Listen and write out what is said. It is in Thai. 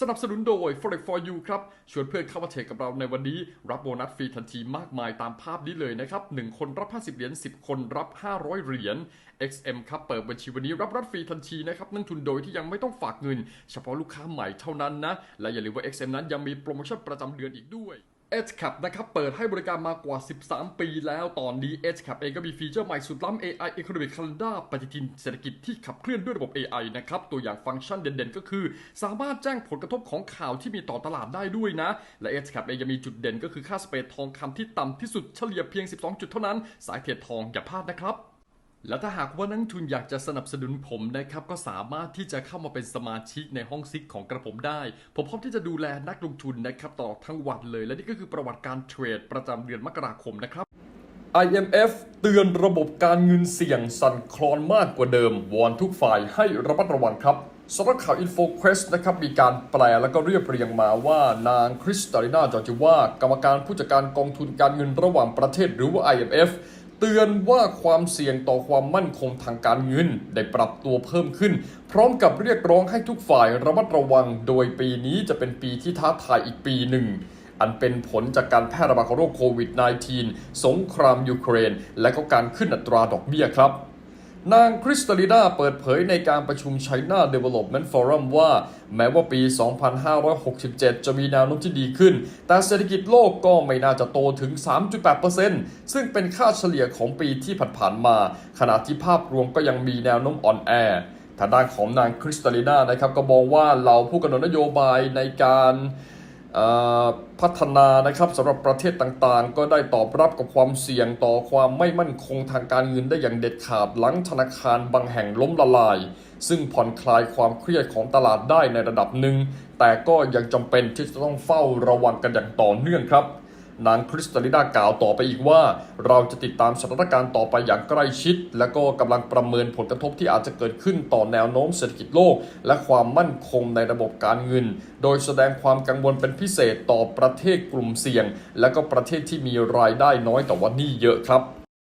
สนับสนุนโดย Forex for You ครับ ชวนเพื่อนเข้ามาเทรดกับเราในวันนี้ รับโบนัสฟรีทันทีมากมายตามภาพนี้เลยนะครับ 1 คนรับ 50 เหรียญ 10 คนรับ 500 เหรียญ XM ครับ เปิดบัญชีวันนี้รับรับฟรีทันทีนะครับนังทุนโดยที่ยังไม่ต้องฝากเงิน เฉพาะลูกค้าใหม่เท่านั้นนะ และอย่าลืมว่า XM นั้นยังมีโปรโมชั่นประจำเดือนอีกด้วย Edge Cap นะครับเปิดให้บริการมากว่า 13 ปีแล้วตอนนี้ Edge Cap เองก็มีฟีเจอร์ใหม่สุดล้ำ AI Economic Calendar ปฏิทินเศรษฐกิจที่ขับเคลื่อนด้วยระบบ AI นะครับ ตัวอย่างฟังก์ชันเด่นๆ ก็คือ สามารถแจ้งผลกระทบของข่าวที่มีต่อตลาดได้ด้วยนะ และ Edge Cap เองยังมีจุดเด่นก็คือค่าสเปรดทองคำที่ต่ำที่สุดเฉลี่ยเพียง 12 จุดเท่านั้น สายเทรดทองอย่าพลาดนะครับ และถ้าหากว่านักทุนอยากจะสนับสนุนผมนะครับก็สามารถที่จะเข้ามาเป็นสมาชิกในห้องซิกของกระผมได้ ผมพร้อมที่จะดูแลนักลงทุนนะครับตลอดทั้งวันเลย และนี่ก็คือประวัติการเทรดประจำเดือนมกราคมนะครับ IMF เตือนระบบการเงินเสี่ยงสั่นคลอนมากกว่าเดิม วอนทุกฝ่ายให้ระมัดระวังครับสำนักข่าว InfoQuest นะครับมีการแปลแล้วก็เรียบเรียงมาว่านางคริสตาลินาจอร์จิว่ากรรมการผู้จัดการกองทุนการเงินระหว่างประเทศหรือว่า IMF เตือนว่าความเสี่ยงต่อความมั่นคงทางการเงินได้ปรับตัวเพิ่มขึ้น พร้อมกับเรียกร้องให้ทุกฝ่ายระมัดระวัง โดยปีนี้จะเป็นปีที่ท้าทายอีกปีหนึ่ง อันเป็นผลจากการแพร่ระบาดของโรคโควิด -19 สงครามยูเครน และก็การขึ้นอัตราดอกเบี้ยครับ นางคริสตาลินาเปิดเผยในการประชุม China Development Forum ว่า แม้ว่าปี 2567 จะมีแนวโน้มที่ดีขึ้น แต่เศรษฐกิจโลกก็ไม่น่าจะโตถึง 3.8%ซึ่งเป็นค่าเฉลี่ยของปีที่ผ่านๆมา ขณะที่ภาพรวมก็ยังมีแนวโน้มอ่อนแอทางด้านของนางคริสตาลินานะครับก็มองว่าเราผู้กำหนดนโยบายในการ พัฒนานะครับสำหรับประเทศต่างๆ ก็ได้ตอบรับกับความเสี่ยงต่อความไม่มั่นคงทางการเงินได้อย่างเด็ดขาดหลังธนาคารบางแห่งล้มละลาย ซึ่งผ่อนคลายความเครียดของตลาดได้ในระดับหนึ่ง แต่ก็ยังจำเป็นที่จะต้องเฝ้าระวังกันอย่างต่อเนื่องครับ นางคริสตัลินากล่าวต่อไปอีกว่า เราจะติดตามสถานการณ์ต่อไปอย่างใกล้ชิด และก็กำลังประเมินผลกระทบที่อาจจะเกิดขึ้นต่อแนวโน้มเศรษฐกิจโลก และความมั่นคงในระบบการเงิน โดยแสดงความกังวลเป็นพิเศษต่อประเทศกลุ่มเสี่ยง และก็ประเทศที่มีรายได้น้อยแต่ว่านี่เยอะครับ